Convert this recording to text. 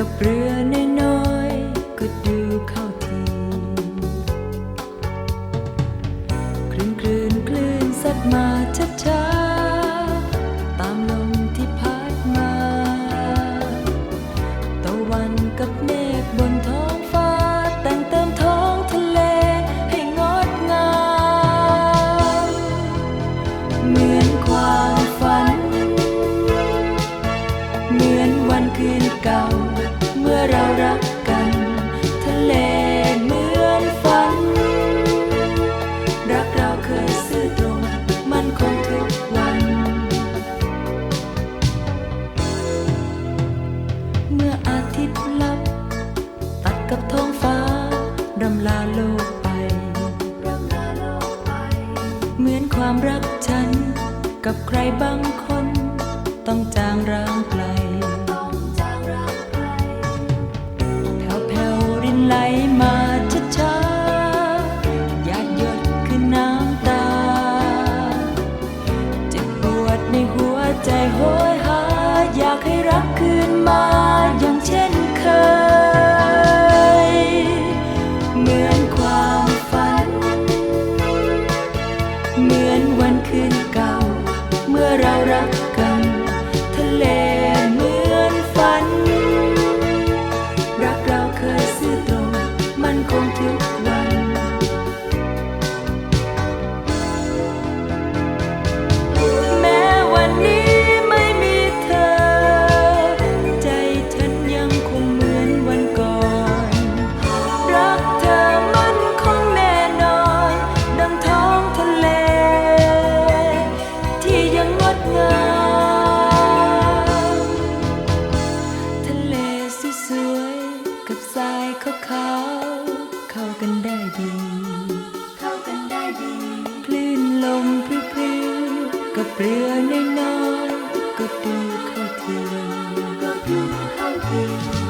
กับเรือน้อยๆก็ดูเข้าทีคลื่นคลื่นคลื่นซัดมาช้าๆตามลมที่พัดมาตะวันกับเมฆบนท้องฟ้า แต่งเติมท้องทะเลให้งดงามเหมือนความฝัน เหมือนวันคืนเก่า มื่อเรารักกัน ทะเลเหมือนฝัน รักเราเคยซื่อตรง มันคงทุกวัน เมื่ออาทิตย์ลับ ตัดกับท้องฟ้ารำลาโลกไป เหมือนความรักฉัน กับใครบางคน ต้องจางร้างไกล เข้ากันได้ดี เข้ากันได้ดี คลื่นลมพริ้วๆกับเรือน้อยๆก็ดูเข้าทีก็ดูเข้าที